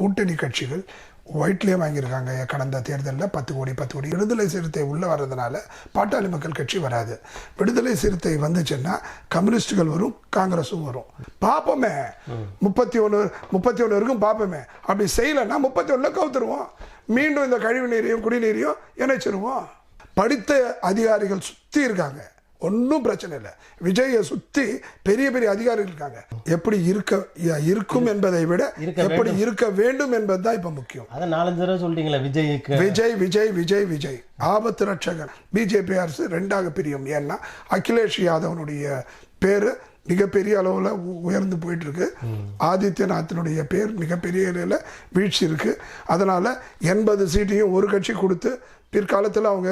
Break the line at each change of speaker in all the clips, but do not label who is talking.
கூட்டணி கட்சிகள் ஒயிட்லேயே வாங்கியிருக்காங்க. கடந்த தேர்தலில் பத்து கோடி பத்து கோடி விடுதலை சிறுத்தை உள்ளே வர்றதுனால பாட்டாளி மக்கள் கட்சி வராது. விடுதலை சிறுத்தை வந்துச்சுன்னா கம்யூனிஸ்டுகள் வரும் காங்கிரஸும் வரும். பார்ப்போமே முப்பத்தி ஒன்று முப்பத்தி ஒன்று வரைக்கும் பார்ப்போமே அப்படி செய்யலைன்னா முப்பத்தி ஒன்றில் கவுத்துருவோம். மீண்டும் இந்த கழிவு நீரையும் குடிநீரையும் இணைச்சிருவோம். படித்த அதிகாரிகள் சுற்றி இருக்காங்க. ஒன்றும் பிரச்சனை இல்லை. விஜயை சுற்றி பெரிய பெரிய அதிகாரிகள் இருக்காங்க. எப்படி இருக்க இருக்கும் என்பதை விட எப்படி இருக்க வேண்டும் என்பது தான் இப்போ முக்கியம்.
அதை நாலஞ்சு தடவை சொல்லிட்டீங்களே விஜய்க்கு?
விஜய் விஜய் விஜய் விஜய். ஆபத்து ரட்சகன். பிஜேபி அரசு ரெண்டாக பிரியும். ஏன்னா அகிலேஷ் யாதவனுடைய பேர் மிகப்பெரிய அளவில் உயர்ந்து போயிட்டு இருக்கு ஆதித்யநாத்தினுடைய பேர் மிகப்பெரிய அளவில் வீழ்ச்சி இருக்கு அதனால எண்பது சீட்டையும் ஒரு கட்சி கொடுத்து பிற்காலத்தில் அவங்க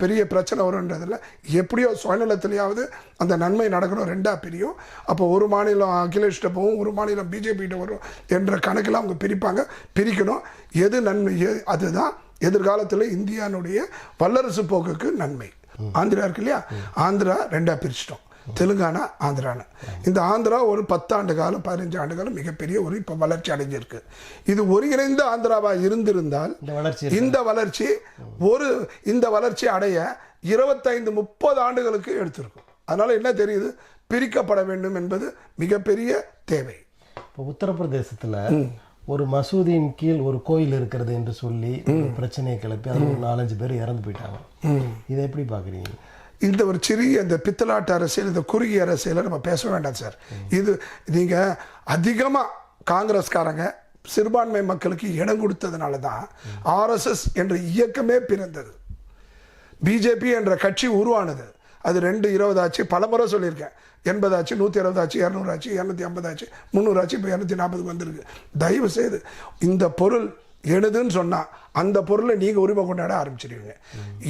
பெரிய பிரச்சனை வரும்ன்றதில்ல. எப்படியோ சுயநலத்திலேயாவது அந்த நன்மை நடக்கணும் ரெண்டாக பிரியும். அப்போ ஒரு மாநிலம் அகிலேஷ்ட போகும் ஒரு மாநிலம் பிஜேபிகிட்ட வரும் என்ற கணக்கில் அவங்க பிரிப்பாங்க. பிரிக்கணும். எது நன்மை? அதுதான் எதிர்காலத்தில் இந்தியானுடைய வல்லரசு போக்குக்கு நன்மை. ஆந்திரா இருக்கு இல்லையா? ஆந்திரா ரெண்டாக பிரிச்சிட்டோம். தெலுங்கானா ஆந்திரான்னு. இந்த ஆந்திரா ஒரு பத்தாண்டு காலம் பதினஞ்சு ஆண்டு காலம் மிகப்பெரிய ஒரு இப்போ வளர்ச்சி அடைஞ்சிருக்கு. இது ஒருங்கிணைந்த ஆந்திராவா இருந்திருந்தால்
இந்த வளர்ச்சி இருக்கு.
இந்த வளர்ச்சி ஒரு இந்த வளர்ச்சி அடைய இருபத்தைந்து முப்பது ஆண்டுகளுக்கு எடுத்திருக்கும். அதனால என்ன தெரியுது? பிரிக்கப்பட வேண்டும் என்பது மிகப்பெரிய தேவை.
இப்போ உத்தரப்பிரதேசத்துல ஒரு மசூதியின் கீழ் ஒரு கோயில் இருக்கிறது என்று சொல்லி பிரச்சனையை கிளப்பி அதில் ஒரு நாலஞ்சு பேர் இறந்து போயிட்டாங்க. இதை எப்படி பார்க்குறீங்க
இந்த ஒரு சிறிய இந்த பித்தலாட்டு அரசியல் இந்த குறுகிய அரசியலை நம்ம பேச வேண்டாம் சார். இது நீங்க அதிகமா காங்கிரஸ்காரங்க சிறுபான்மை மக்களுக்கு இடம் கொடுத்ததுனால தான் ஆர்எஸ்எஸ் என்ற இயக்கமே பிறந்தது. பிஜேபி என்ற கட்சி உருவானது. அது ரெண்டு இருபது ஆச்சு பல முறை சொல்லியிருக்கேன். எண்பதாச்சு நூற்றி இருபதாச்சு இரநூறாச்சு இரநூறு ஆச்சு இரநூத்தி ஐம்பது ஆச்சு முந்நூறு ஆச்சு இப்போ இரநூத்தி நாற்பதுக்கு வந்திருக்கு. தயவு செய்து இந்த பொருள் எனதுன்னு சொன்னால் அந்த பொருளை நீங்கள் உரிமை கொண்டாட ஆரம்பிச்சிடுவீங்க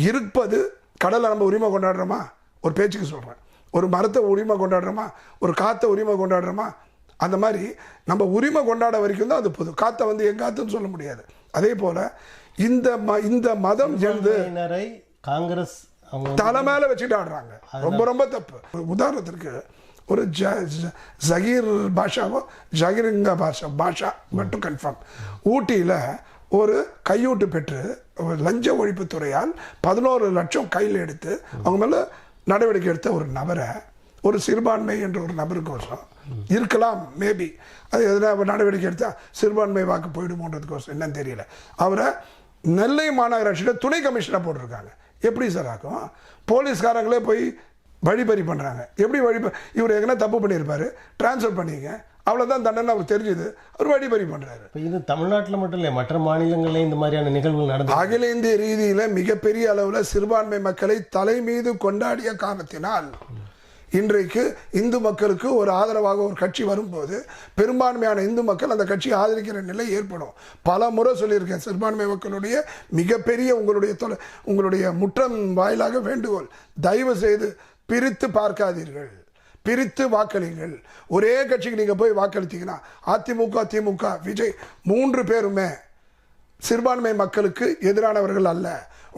இருப்பது கடலை நம்ம உரிமை கொண்டாடுறோமா? ஒரு பேச்சுக்கு சொல்கிறேன் ஒரு மரத்தை உரிமை கொண்டாடுறோமா? ஒரு காற்றை உரிமை கொண்டாடுறோமா? அந்த மாதிரி நம்ம உரிமை கொண்டாட வரைக்கும் தான் அது பொது காற்றை வந்து எங்காத்துன்னு சொல்ல முடியாது. அதே போல் இந்த ம இந்த மதம்
சிறுபான்மையினரை காங்கிரஸ்
தலை மேல வச்சுட்டு ஆடுறாங்க. ரொம்ப ரொம்ப தப்பு. உதாரணத்திற்கு ஒரு ஜ- ஜகீர் பாஷாவோ ஜகீருங்க பாஷா பாஷா மட்டும் கன்ஃபார்ம் ஊட்டியில் ஒரு கையூட்டு பெற்று லஞ்ச ஒழிப்புத்துறையால் பதினோரு லட்சம் கையில் எடுத்து அவங்க மேலே நடவடிக்கை எடுத்த ஒரு நபரை ஒரு சிறுபான்மை என்ற ஒரு நபருக்கோசம் இருக்கலாம் மேபி அது எதனா நடவடிக்கை எடுத்தால் சிறுபான்மை வாக்கு போயிடுமோன்றதுக்கோசம் என்னன்னு தெரியல. அவரை நெல்லை மாநகராட்சியில் துணை கமிஷனாக போட்டிருக்காங்க. எப்படி சார் ஆகும்? போலீஸ்காரங்களே போய் வழிபறி பண்ணுறாங்க எப்படி வழி இவர் எங்கன்னா தப்பு பண்ணியிருப்பார். ட்ரான்ஸ்ஃபர் பண்ணிங்க. அவ்வளோதான் தண்டனை அவர் தெரிஞ்சுது. அவர் வழிபறி பண்ணுறாரு
இப்போ இது தமிழ்நாட்டில் மட்டும் இல்லை மற்ற மாநிலங்களில் இந்த மாதிரியான நிகழ்வுகள் நடந்து
அகில இந்திய ரீதியில் மிகப்பெரிய அளவில் சிறுபான்மை மக்களை தலை மீது கொண்டாடிய காரணத்தினால் இன்றைக்கு இந்து மக்களுக்கு ஒரு ஆதரவாக ஒரு கட்சி வரும்போது பெரும்பான்மையான இந்து மக்கள் அந்த கட்சியை ஆதரிக்கிற நிலை ஏற்படும். பல முறை சொல்லியிருக்கேன் சிறுபான்மை மக்களுடைய மிகப்பெரிய உங்களுடைய தொலை உங்களுடைய முற்றம் வாயிலாக வேண்டுகோள் தயவு செய்து பிரித்து பார்க்காதீர்கள். பிரித்து வாக்களிங்கள் ஒரே கட்சிக்கு நீங்கள் போய் வாக்களித்தீங்கன்னா அதிமுக திமுக விஜய் மூன்று பேருமே சிறுபான்மை மக்களுக்கு எதிரானவர்கள் அல்ல.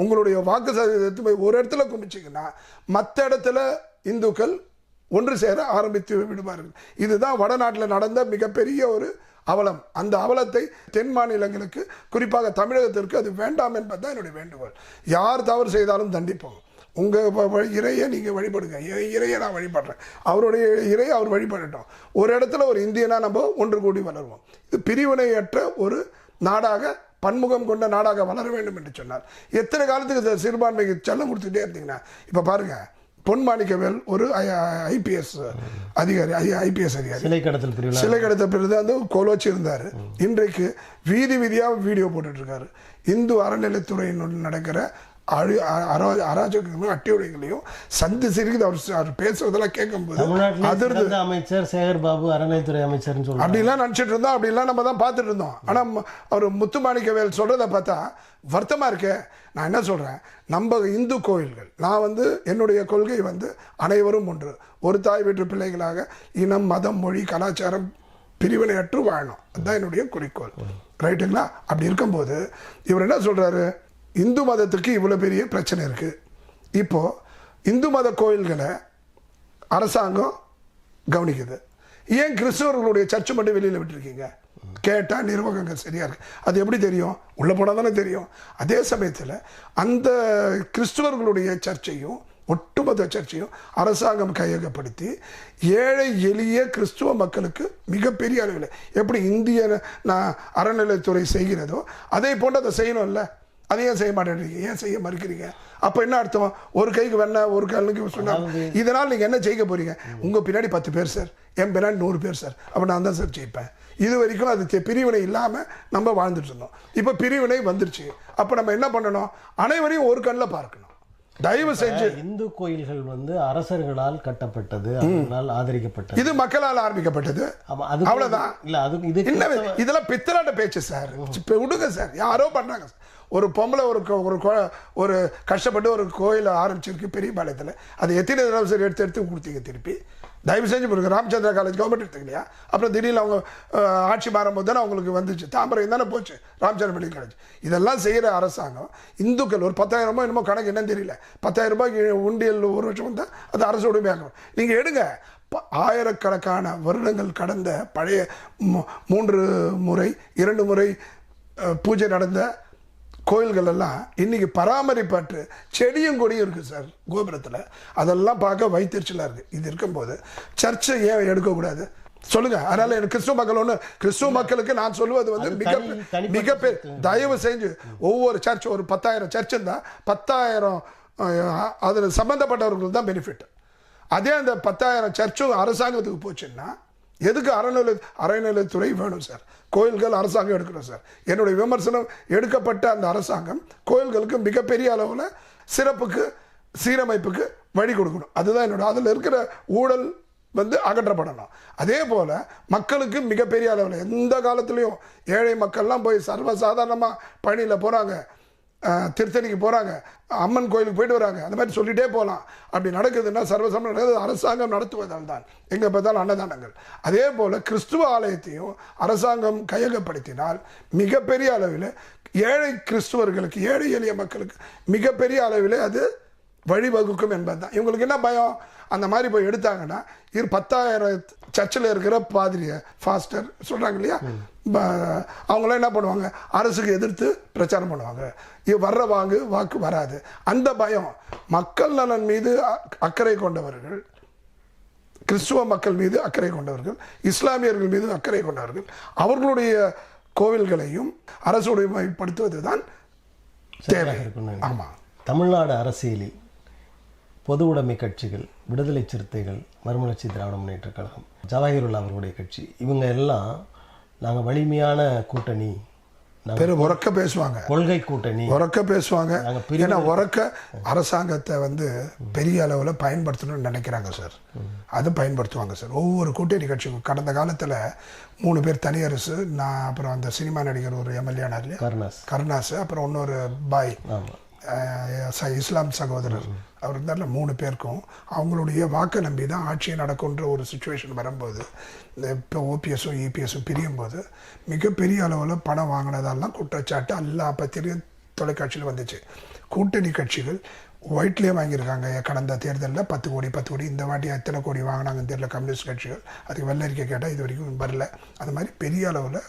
உங்களுடைய வாக்கு சதவீதத்தை போய் ஒரு இடத்துல குமிச்சிங்கன்னா மற்ற இடத்துல இந்துக்கள் ஒன்று சேர ஆரம்பித்து விடுவார்கள். இதுதான் வடநாட்டில் நடந்த மிகப்பெரிய ஒரு அவலம். அந்த அவலத்தை தென் மாநிலங்களுக்கு குறிப்பாக தமிழகத்திற்கு அது வேண்டாம் என்பதுதான் என்னுடைய வேண்டுகோள். யார் தவறு செய்தாலும் தண்டிப்போம். உங்கள் இறையை நீங்கள் வழிபடுங்க. இறையை நான் வழிபடுறேன். அவருடைய இறையை அவர் வழிபடட்டும். ஒரு இடத்துல ஒரு இந்தியனா நம்ம ஒன்று கூடி வளருவோம். இது பிரிவினையற்ற ஒரு நாடாக பன்முகம் கொண்ட நாடாக வளர வேண்டும் என்று சொன்னார். எத்தனை காலத்துக்கு இந்த சிறுபான்மைக்கு செல்லம் கொடுத்துட்டே இருந்தீங்கன்னா இப்போ பாருங்க பொன் மாணிக்கவேல் ஒரு ஐபிஎஸ் அதிகாரி ஐபிஎஸ் அதிகாரி.
சிலை கடத்தல் பிரிவில்.
சிலை கடத்த பிறகு வந்து கோலோச்சி இருந்தார். இன்றைக்கு வீதி வீதியாக வீடியோ போட்டுட்டு இருக்காரு. இந்து அறநிலைத்துறையினுள் நடக்கிற அழு அரா- அராஜகங்களையும் அட்டியுடைகளையும் சந்து சிரிக்குது அவர் அவர் பேசுறதெல்லாம் கேட்கும்போது அதிர்ந்து
அமைச்சர் சேகர் பாபு அறநிலைத்துறை அமைச்சர்னு சொல்றாங்க.
அப்படிலாம் நினச்சிட்டு இருந்தோம். அப்படிலாம் நம்ம தான் பார்த்துட்டு இருந்தோம். ஆனால் அவர் முத்துமாணிக்கவேல் சொல்கிறத பார்த்தா வருத்தமாக இருக்கே. நான் என்ன சொல்கிறேன் நம்ம இந்து கோயில்கள் நான் வந்து என்னுடைய கொள்கை வந்து அனைவரும் ஒன்று. ஒரு தாய் வீட்டு பிள்ளைகளாக இனம் மதம் மொழி கலாச்சாரம் பிரிவினையற்று வாழணும். அதுதான் என்னுடைய குறிக்கோள். ரைட்டுங்களா? அப்படி இருக்கும்போது இவர் என்ன சொல்கிறாரு இந்து மதத்துக்கு இவ்வளோ பெரிய பிரச்சனை இருக்குது இப்போது இந்து மத கோயில்களை அரசாங்கம் கவனிக்குது. ஏன் கிறிஸ்தவர்களுடைய சர்ச்சு மட்டும் வெளியில் விட்டுருக்கீங்க? கேட்டால் நிர்வாகங்கள் சரியா இருக்கு. அது எப்படி தெரியும்? உள்ளே போனால் தானே தெரியும். அதே சமயத்தில் அந்த கிறிஸ்துவர்களுடைய சர்ச்சையும் ஒட்டுமொத்த சர்ச்சையும் அரசாங்கம் கையகப்படுத்தி ஏழை எளிய கிறிஸ்துவ மக்களுக்கு மிகப்பெரிய அளவில் எப்படி இந்திய நான் அறநிலைத்துறை செய்கிறதோ அதே போன்று அதை செய்யணும்ல. அதை ஏன் செய்ய மாட்டேன்றீங்க? ஏன் செய்ய மறுக்கிறீங்க? அப்போ என்ன அர்த்தம்? ஒரு கைக்கு வெண்ண ஒரு கல்லுக்கு சொன்னா இதனால் நீங்கள் என்ன செய்ய போறீங்க? உங்கள் பின்னாடி பத்து பேர் சார் என் பின்னாடி நூறு பேர் சார் அப்போ நான் தான் சார் ஜெயிப்பேன். இது வரைக்கும் அது பிரிவினை இல்லாமல் நம்ம வாழ்ந்துட்டு இருந்தோம். இப்போ பிரிவினை வந்துருச்சு. அப்போ நம்ம என்ன பண்ணணும்? அனைவரையும் ஒரு கண்ணில் பார்க்கணும். தயவு செஞ்சு.
இந்து கோயில்கள் வந்து அரசர்களால் கட்டப்பட்டது அவர்களால் ஆதரிக்கப்பட்டது.
இது மக்களால் ஆரம்பிக்கப்பட்டது. அவ்வளவுதான்.
இல்ல அது இது
இதெல்லாம் பித்தலாட்ட பேச்சு சார். விடுங்க சார். யாரோ பண்ணாங்க. ஒரு பொம்பளை ஒரு ஒரு ஒரு கஷ்டப்பட்டு ஒரு கோயில் ஆரம்பிச்சிருக்கு பெரிய பாளையத்தில். அது எத்தனை தடவை சார் எடுத்து எடுத்து கொடுத்தீங்க திருப்பி? தயவு செஞ்சு கொடுங்க ராமச்சந்திரா காலேஜ் கவர்மெண்ட் எடுத்துக்கலையா அப்புறம் திடீர்னு அவங்க ஆட்சி ஆட்சி மாறும்போது தானே அவங்களுக்கு வந்துச்சு. தாம்பரம் தானே போச்சு. ராமச்சந்திர மெடிக்கல் காலேஜ் இதெல்லாம் செய்கிற அரசாங்கம் இந்துக்கள் ஒரு பத்தாயிரம் ரூபாய் என்னமோ கணக்கு என்னன்னு தெரியல. பத்தாயிரம் ரூபாய்க்கு உண்டியல் ஒரு வருஷம் வந்தால் அது அரசு உடைமையாகும் நீங்கள் எடுங்க. ப- ஆயிரக்கணக்கான வருடங்கள் கடந்த பழைய மூன்று முறை இரண்டு முறை பூஜை நடந்த கோயில்கள் எல்லாம் இன்னைக்கு பராமரிப்பற்று செடியும் கொடியும் இருக்குது சார் கோபுரத்தில். அதெல்லாம் பார்க்க வைத்தறிச்சலாக இருக்குது இது இருக்கும்போது சர்ச்சை ஏன் எடுக்கக்கூடாது? சொல்லுங்க. அதனால எனக்கு கிறிஸ்துவ மக்கள் ஒன்று கிறிஸ்துவ மக்களுக்கு நான் சொல்லுவது வந்து மிக மிகப்பெரிய தயவு செஞ்சு ஒவ்வொரு சர்ச் ஒரு பத்தாயிரம் சர்ச் இருந்தால் பத்தாயிரம் அதில் சம்பந்தப்பட்டவர்களுக்கு தான் பெனிஃபிட் அதே அந்த பத்தாயிரம் சர்ச்சும் அரசாங்கத்துக்கு போச்சுன்னா எதுக்கு அறநிலை அறநிலைத்துறை வேணும் சார்? கோயில்கள் அரசாங்கம் எடுக்கணும் சார். என்னுடைய விமர்சனம் எடுக்கப்பட்ட அந்த அரசாங்கம் கோயில்களுக்கு மிகப்பெரிய அளவில் சிறப்புக்கு சீரமைப்புக்கு வழி கொடுக்கணும். அதுதான் என்னோட அதில் இருக்கிற ஊழல் வந்து அகற்றப்படணும். அதே போல் மக்களுக்கு மிகப்பெரிய அளவில் எந்த காலத்துலேயும் ஏழை மக்கள்லாம் போய் சர்வசாதாரணமாக பணியில் போகிறாங்க திருத்தணிக்கு போகிறாங்க அம்மன் கோயிலுக்கு போயிட்டு வராங்க. அந்த மாதிரி சொல்லிகிட்டே போகலாம் அப்படி நடக்குதுன்னா சர்வசாதாரண நடக்குது. அரசாங்கம் நடத்துவதால் தான். எங்கே பார்த்தாலும் அன்னதானங்கள். அதே போல் கிறிஸ்துவ ஆலயத்தையும் அரசாங்கம் கையகப்படுத்தினால் மிகப்பெரிய அளவில் ஏழை கிறிஸ்துவர்களுக்கு ஏழை எளிய மக்களுக்கு மிகப்பெரிய அளவில் அது வழிவகுக்கும் என்பதுதான். இவங்களுக்கு என்ன பயம்? அந்த மாதிரி போய் எடுத்தாங்கன்னா இரு பத்தாயிரம் சர்ச்சில் இருக்கிற பாதிரிய ஃபாஸ்டர் சொல்கிறாங்க இல்லையா? அவங்களாம் என்ன பண்ணுவாங்க? அரசுக்கு எதிர்த்து பிரச்சாரம் பண்ணுவாங்க. இது வர்ற வாங்கு வாக்கு வராது. அந்த பயம் மக்கள் நலன் மீது அக்கறை கொண்டவர்கள் கிறிஸ்துவ மக்கள் மீது அக்கறை கொண்டவர்கள் இஸ்லாமியர்கள் மீது அக்கறை கொண்டவர்கள் அவர்களுடைய கோவில்களையும் அரசுடைமைப்படுத்துவது தான் தேவை. ஆமாம்
தமிழ்நாடு அரசியலில் பொது உடைமை கட்சிகள் விடுதலை சிறுத்தைகள் மறுமலர்ச்சி திராவிட முன்னேற்ற கழகம் ஜவாஹிருல்லா அவர்களுடைய கட்சி இவங்க எல்லாம் நாங்கள் வலிமையான கூட்டணி.
பெரும் உறக்க பேசுவாங்க.
கொள்கை கூட்டணி.
உறக்க பேசுவாங்க. ஏன்னா உறக்க அரசாங்கத்தை வந்து பெரிய அளவில் பயன்படுத்தணும்னு நினைக்கிறாங்க சார் அது பயன்படுத்துவாங்க சார் ஒவ்வொரு கூட்டணி கட்சிக்கும் கடந்த காலத்தில் மூணு பேர் தனியரசு நான் அப்புறம் அந்த சினிமா நடிகர் ஒரு எம்எல்ஏ ஆனார் இல்லையா?
கருணாஸ்.
கருணாஸ் அப்புறம் இன்னொரு பாய். இஸ்லாம் சகோதரர். அவர் இருந்தார்ல மூணு பேருக்கும். அவங்களுடைய வாக்கை நம்பி தான் ஆட்சி நடக்குன்ற ஒரு சுச்சுவேஷன் வரும்போது இந்த இப்போ ஓபிஎஸும் இபிஎஸும் பிரியும் போது மிகப்பெரிய அளவில் பணம் வாங்கினதெல்லாம் குற்றச்சாட்டு எல்லா பத்திரிகையும் தொலைக்காட்சியில் வந்துச்சு. கூட்டணி கட்சிகள் ஒயிட்லேயே வாங்கியிருக்காங்க. கடந்த தேர்தலில் பத்து கோடி பத்து கோடி இந்த வாட்டி எத்தனை கோடி வாங்கினாங்கன்னு தெரியல கம்யூனிஸ்ட் கட்சிகள். அதுக்கு வெள்ளரிக்கை கேட்டால் இது வரைக்கும் வரல. அது மாதிரி பெரிய அளவில்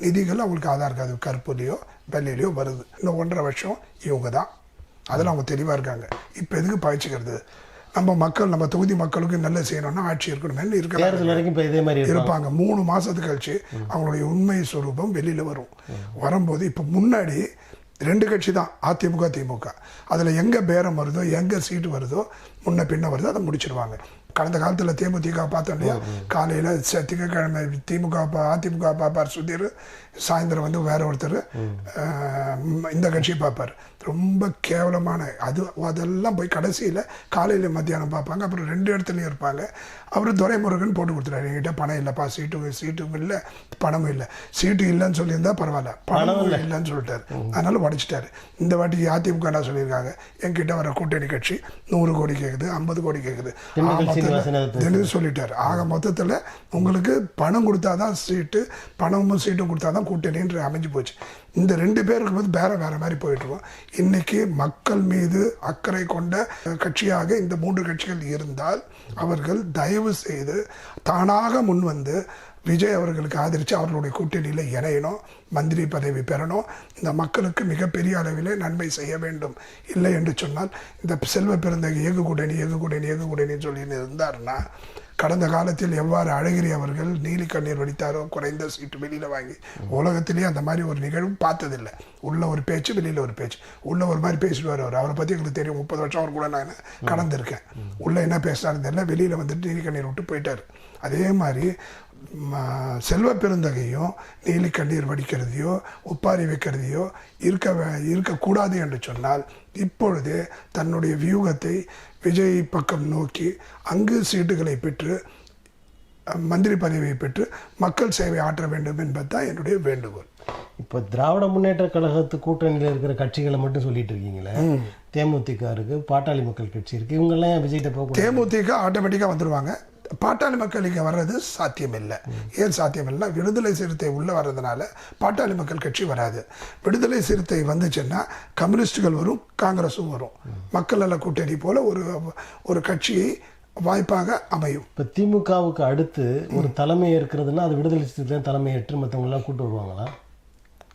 நிதிகள் அவங்களுக்கு ஆதார் கார்டு கருப்புலையோ வெள்ளையிலையோ வருது. இன்னும் ஒன்றரை வருஷம் இவங்க தான். அதில் அவங்க தெளிவாக இருக்காங்க. இப்போ எதுக்கு பாய்ச்சிக்கிறது? நம்ம மக்கள் நம்ம தொகுதி மக்களுக்கு நல்ல செய்யணும்னா ஆட்சி இருக்கணுமே. இருக்கிறாங்க.
இருப்பாங்க.
மூணு மாசத்துக்கு கழிச்சு அவங்களுடைய உண்மை சுரூபம் வெளியில வரும். வரும்போது இப்போ முன்னாடி ரெண்டு கட்சி தான். அதிமுக திமுக. அதில் எங்கே பேரம் வருதோ எங்கே சீட்டு வருதோ முன்ன பின்ன வருதோ அதை முடிச்சிருவாங்க. கடந்த காலத்தில் தேமுதிக பார்த்தோம் இல்லையா காலையில் திங்கக்கிழமை திமுக அதிமுக பார்ப்பார் சுதீர் சாயந்தரம் வந்து வேற ஒருத்தர் இந்த கட்சியை பார்ப்பார். ரொம்ப கேவலமான அது அதெல்லாம் போய் கடைசியில் காலையில் மத்தியானம் பார்ப்பாங்க அப்புறம் ரெண்டு இடத்துலையும் இருப்பாங்க. அவர் துரைமுருகன் போட்டு கொடுத்துட்டாரு. என்கிட்ட பணம் இல்லைப்பா சீட்டு சீட்டும் இல்லை பணமும் இல்லை. சீட்டு இல்லைன்னு சொல்லியிருந்தா பரவாயில்ல பணமும் இல்லைன்னு சொல்லிட்டாரு. அதனால உடைச்சிட்டாரு. இந்த வாட்டி அதிமுக என்ன சொல்லியிருக்காங்க? என்கிட்ட வர கூட்டணி கட்சி நூறு கோடி கேட்குது ஐம்பது கோடி கேட்குது திடீர்னு சொல்லிட்டாரு. ஆக மொத்தத்தில் உங்களுக்கு பணம் கொடுத்தாதான் சீட்டு பணமும் சீட்டும் கொடுத்தாதான் கூட்டணின்ற அமைஞ்சு போச்சு. இந்த ரெண்டு பேருக்கு வந்து வேற வேற மாதிரி போயிட்டு இருக்கோம். இன்னைக்கு மக்கள் மீது அக்கறை கொண்ட கட்சியாக இந்த மூன்று கட்சிகள் இருந்தால் அவர்கள் தயவு செய்து தானாக முன்வந்து விஜய் அவர்களுக்கு ஆதரித்து அவர்களுடைய கூட்டணியில் இணையணும் மந்திரி பதவி பெறணும். இந்த மக்களுக்கு மிகப்பெரிய அளவிலே நன்மை செய்ய வேண்டும். இல்லை என்று சொன்னால் இந்த செல்வ பெருந்தகை இயக்கு கூட்டணி இயக்கு கூட்டணி இயக்கு கூட்டணின்னு சொல்லி இருந்தார்னா கடந்த காலத்தில் எவ்வாறு அழகிரி அவர்கள் நீலி கண்ணீர் வடித்தாரோ குறைந்த சீட்டு வெளியில் வாங்கி உலகத்திலேயே அந்த மாதிரி ஒரு நிகழ்வு பார்த்ததில்லை. உள்ள ஒரு பேச்சு வெளியில் ஒரு பேச்சு. உள்ள ஒரு மாதிரி பேசிடுவார் அவர். அவரை பற்றி எங்களுக்கு தெரியும். முப்பது வருஷம் அவர் கூட நான் கடந்திருக்கேன். உள்ளே என்ன பேசுறாருன்னு தெரியல. வெளியில் வந்துட்டு நீலி கண்ணீர் விட்டு போயிட்டார். அதே மாதிரி செல்வ பெருந்தகையும் நீலி கண்ணீர் வடிக்கிறதையோ ஒப்பாரி வைக்கிறதையோ இருக்க இருக்கக்கூடாது என்று சொன்னால் இப்பொழுதே தன்னுடைய வியூகத்தை விஜய் பக்கம் நோக்கி அங்கு சீட்டுகளை பெற்று மந்திரி பதவியை பெற்று மக்கள் சேவை ஆற்ற வேண்டும் என்பது தான் என்னுடைய வேண்டுகோள்.
இப்போ திராவிட முன்னேற்ற கழகத்து கூட்டணியில் இருக்கிற கட்சிகளை மட்டும் சொல்லிட்டு இருக்கீங்களே? தேமுதிக இருக்கு பாட்டாளி மக்கள் கட்சி இருக்கு இவங்கெல்லாம் விஜய்கிட்ட போக
தேமுதிக ஆட்டோமேட்டிக்காக வந்துடுவாங்க பாட்டாளி மக்கள் இங்கே வர்றது சாத்தியமில்லை. ஏன் சாத்தியமில்லைன்னா விடுதலை சிறுத்தை உள்ளே வர்றதுனால பாட்டாளி மக்கள் கட்சி வராது. விடுதலை சிறுத்தை வந்துச்சுன்னா கம்யூனிஸ்டுகள் வரும் காங்கிரஸும் வரும். மக்கள் நல கூட்டணி போல ஒரு ஒரு கட்சியை வாய்ப்பாக அமையும்.
இப்போ திமுகவுக்கு அடுத்து ஒரு தலைமை இருக்கிறதுனா அது விடுதலை சிறுத்தை தலைமை ஏற்று மற்றவங்களாம் கூட்டு வருவாங்களா?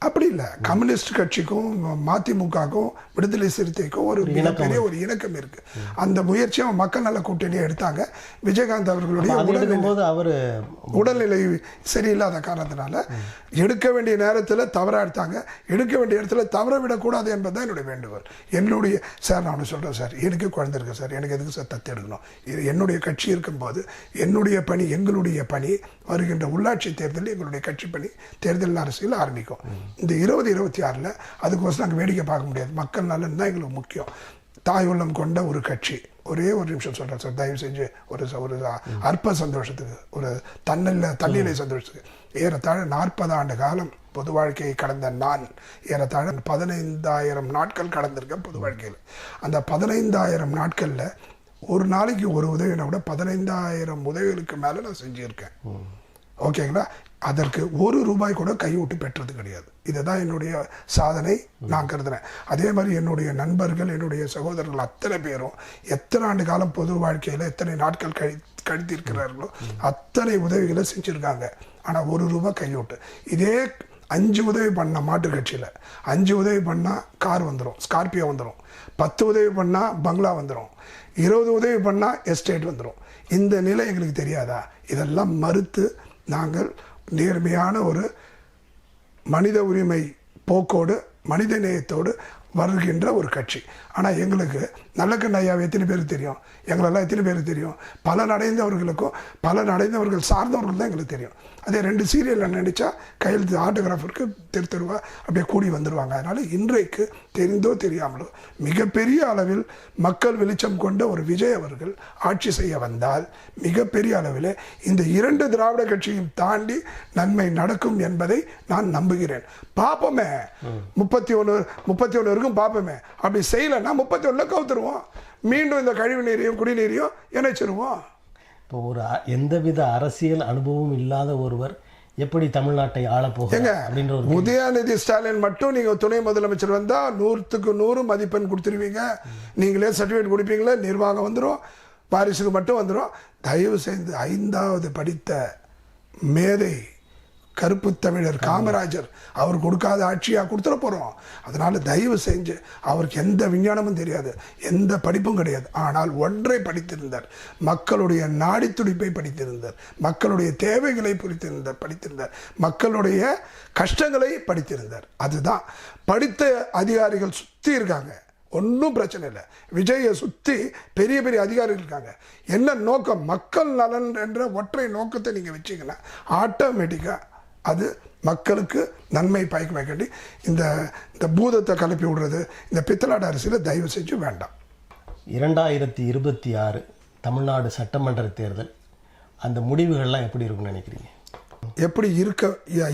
அப்படி இல்லை. கம்யூனிஸ்ட் கட்சிக்கும் மதிமுகவுக்கும் விடுதலை சிறுத்தைக்கும் ஒரு மிகப்பெரிய ஒரு இணக்கம் இருக்கு அந்த முயற்சியை மக்கள் நல கூட்டணியை எடுத்தாங்க விஜயகாந்த் அவர்களுடைய
அது அவர்
உடல்நிலை சரியில்லாத காரணத்தினால எடுக்க வேண்டிய நேரத்தில் தவறாக எடுத்தாங்க எடுக்க வேண்டிய இடத்துல தவற விடக்கூடாது என்பது தான் என்னுடைய வேண்டுகோள் என்னுடைய சார் நான் ஒன்று சொல்கிறேன் சார் எனக்கு குழந்தை இருக்கு சார் எனக்கு எதுக்கு சார் தத்து எடுக்கணும் இது என்னுடைய கட்சி இருக்கும்போது என்னுடைய பணி எங்களுடைய பணி வருகின்ற உள்ளாட்சி தேர்தலில் எங்களுடைய கட்சி பணி தேர்தல் அரசியல் ஆரம்பிக்கும் இந்த இருபது இருபத்தி ஆறில் அதுக்கோசம் நாங்கள் வேடிக்கை பார்க்க முடியாது. மக்கள் நலன் தான் எங்களுக்கு முக்கியம். தாய் உள்ளம் கொண்ட ஒரு கட்சி. ஒரே ஒரு நிமிஷம் சொல்கிறேன் சார். தயவு செஞ்சு ஒரு ஒரு அற்ப சந்தோஷத்துக்கு ஒரு தன்னில் தன்னிலை சந்தோஷத்துக்கு. ஏறத்தாழ நாற்பது ஆண்டு காலம் பொது வாழ்க்கையை கடந்த நான் ஏறத்தாழ பதினைந்தாயிரம் நாட்கள் கடந்திருக்கேன் பொது வாழ்க்கையில். அந்த பதினைந்தாயிரம் நாட்களில் ஒரு நாளைக்கு ஒரு உதவினா கூட பதினைந்தாயிரம் உதவிகளுக்கு மேலே நான் செஞ்சுருக்கேன். ஓகேங்களா? அதற்கு ஒரு ரூபாய் கூட கைவிட்டு பெற்றது கிடையாது. இதுதான் என்னுடைய சாதனை நான் கருதுறேன். அதே மாதிரி என்னுடைய நண்பர்கள் என்னுடைய சகோதரர்கள் அத்தனை பேரும் எத்தனை ஆண்டு காலம் பொது வாழ்க்கையில் எத்தனை நாட்கள் கழி கழித்திருக்கிறார்களோ அத்தனை உதவிகளை செஞ்சுருக்காங்க. ஆனால் ஒரு ரூபாய் கைவிட்டு இதே அஞ்சு உதவி பண்ணால் மாட்டு கட்சியில் அஞ்சு உதவி பண்ணால் கார் வந்துடும் ஸ்கார்பியோ வந்துடும் பத்து உதவி பண்ணால் பங்களா வந்துடும் இருபது உதவி பண்ணால் எஸ்டேட் வந்துடும் இந்த நிலை எங்களுக்கு தெரியாதா? இதெல்லாம் மறுத்து நாங்கள் நேர்மையான ஒரு மனித உரிமை போக்கோடு மனித நேயத்தோடு வருகின்ற ஒரு கட்சி. ஆனால் எங்களுக்கு நல்லக்கண்ண ஐயாவை எத்தனை பேருக்கு தெரியும்? எங்களெல்லாம் எத்தனை பேருக்கு தெரியும்? பலன் அடைந்தவர்களுக்கும் பலன் அடைந்தவர்கள் சார்ந்தவர்கள் தான் எங்களுக்கு தெரியும். அதே ரெண்டு சீரியலில் நடித்தா கையெழுத்து ஆட்டோகிராஃபருக்கு தெரு தெருவா அப்படியே கூடி வந்துடுவாங்க அதனால் இன்றைக்கு தெரிந்தோ தெரியாமலோ மிகப்பெரிய அளவில் மக்கள் வெளிச்சம் கொண்ட ஒரு விஜய் அவர்கள் ஆட்சி செய்ய வந்தால் மிகப்பெரிய அளவில் இந்த இரண்டு திராவிட கட்சியும் தாண்டி நன்மை நடக்கும் என்பதை நான் நம்புகிறேன். பார்ப்போமே முப்பத்தி ஒன்று முப்பத்தி ஒன்று வரைக்கும் பார்ப்போமே அப்படி செய்யலைன்னா முப்பத்தி ஒன்றில் கவுத்துருவோம். மீண்டும் இந்த கழிவு நீரையும் குடிநீரையும் இணைச்சிருவோம்.
இப்போ ஒரு எந்தவித அரசியல் அனுபவம் இல்லாத ஒருவர் எப்படி தமிழ்நாட்டை ஆளப்
ஏங்க
போகிறார் அப்படின்ற ஒரு
உதயாநிதி ஸ்டாலின் மட்டும் நீங்க துணை முதலமைச்சர் வந்தா நூற்றுக்கு நூறு மதிப்பெண் கொடுத்துருவீங்க. நீங்களே சர்டிஃபிகேட் கொடுப்பீங்களே நிர்வாகம் வந்துடும் வாரிசுக்கு மட்டும் வந்துடும் தயவு செய்து ஐந்தாவது படித்த மேதை கருப்பு தமிழர் காமராஜர். அவர் கொடுக்காத ஆட்சியாக கொடுத்துட போகிறோம் அதனால் தயவு செஞ்சு அவருக்கு எந்த விஞ்ஞானமும் தெரியாது எந்த படிப்பும் கிடையாது. ஆனால் ஒன்றை படித்திருந்தார். மக்களுடைய நாடி துடிப்பை படித்திருந்தார். மக்களுடைய தேவைகளை புரித்திருந்தார் படித்திருந்தார். மக்களுடைய கஷ்டங்களை படித்திருந்தார். அதுதான். படித்த அதிகாரிகள் சுற்றி இருக்காங்க. ஒன்றும் பிரச்சனை இல்லை. விஜயை சுற்றி பெரிய பெரிய அதிகாரிகள் இருக்காங்க. என்ன நோக்கம்? மக்கள் நலன் என்ற ஒற்றை நோக்கத்தை நீங்கள் வச்சிங்கன்னா ஆட்டோமேட்டிக்காக அது மக்களுக்கு நன்மை பயக்க வைக்கண்டி இந்த இந்த பூதத்தை கலப்பி விடுறது இந்த பித்தலாட்ட அரசியலை தயவு செஞ்சு வேண்டாம்.
இரண்டாயிரத்தி இருபத்தி ஆறு தமிழ்நாடு சட்டமன்ற தேர்தல் அந்த முடிவுகள்லாம் எப்படி இருக்கும்னு நினைக்கிறீங்க?
எப்படி இருக்க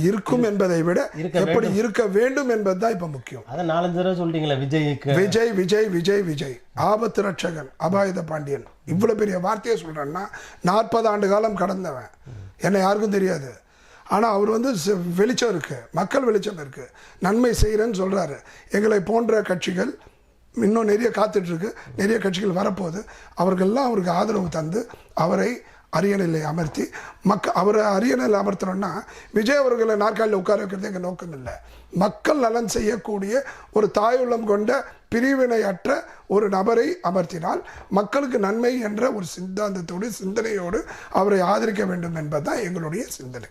இருக்கும் என்பதை விட எப்படி இருக்க வேண்டும் என்பது தான் இப்போ முக்கியம்.
அதை நாலஞ்சு தடவை சொல்லிட்டீங்களே விஜய்க்கு?
விஜய் விஜய் விஜய் விஜய். ஆபத்து ரட்சகன் அபாயுத பாண்டியன். இவ்வளவு பெரிய வார்த்தையை சொல்றேன்னா நாற்பது ஆண்டு காலம் கடந்தவன். என்னை யாருக்கும் தெரியாது. ஆனால் அவர் வந்து வெளிச்சம் இருக்குது மக்கள் வெளிச்சம் இருக்குது நன்மை செய்கிறேன்னு சொல்கிறாரு எங்களை போன்ற கட்சிகள் இன்னும் நிறைய காத்துட்ருக்கு. நிறைய கட்சிகள் வரப்போகுது. அவர்கள்லாம் அவருக்கு ஆதரவு தந்து அவரை அரியணையில் அமர்த்தி மக்க அவரை அரியணையில் அமர்த்தணும்னா விஜய் அவர்களை நாற்காலியில் உட்கார வைக்கிறது எங்கள் நோக்கம் இல்லை. மக்கள் நலன் செய்யக்கூடிய ஒரு தாயுள்ளம் கொண்ட பிரிவினையற்ற ஒரு நபரை அமர்த்தினால் மக்களுக்கு நன்மை என்ற ஒரு சித்தாந்தத்தோடு சிந்தனையோடு அவரை ஆதரிக்க வேண்டும் என்பதுதான் எங்களுடைய சிந்தனை.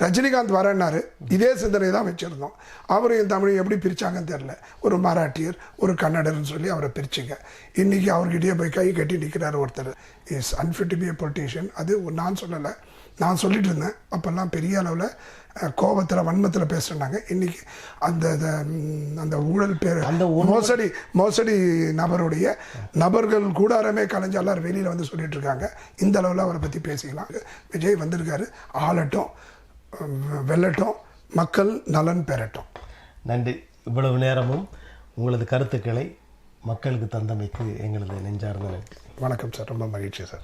ரஜினிகாந்த் வரேன்னாரு. இதே சிந்தனை தான் வச்சுருந்தோம். அவரையும் தமிழையும் எப்படி பிரித்தாங்கன்னு தெரில ஒரு மராட்டியர் ஒரு கன்னடர்னு சொல்லி அவரை பிரிச்சுங்க. இன்றைக்கி அவர்கிட்டயே போய் கை கட்டி நிற்கிறார் ஒருத்தர். Is unfit to be politician அது நான் சொல்லலை. நான் சொல்லிட்டு இருந்தேன். அப்போல்லாம் பெரிய அளவில் கோபத்தில் வன்மத்தில் பேசுனாங்க. இன்றைக்கி அந்த அந்த, ஊழல் பேர்
அந்த
மோசடி மோசடி நபருடைய நபர்கள் கூடாரமே கலைஞ்சு எல்லாரும் வெளியில் வந்து சொல்லிட்டு இருக்காங்க. இந்த அளவில் அவரை பற்றி பேசிக்கலாம். விஜய் வந்திருக்காரு. ஆளட்டும். வெல்லட்டும். மக்கள் நலன் பெறட்டும்.
நன்றி. இவ்வளவு நேரமும் உங்களது கருத்துக்களை மக்களுக்கு தந்தமைக்கு எங்களது நெஞ்சார்ந்த நன்றி.
வணக்கம் சார். ரொம்ப மகிழ்ச்சி சார்.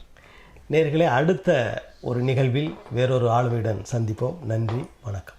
நேர்களே அடுத்த ஒரு நிகழ்வில் வேறொரு ஆளுமையுடன் சந்திப்போம். நன்றி. வணக்கம்.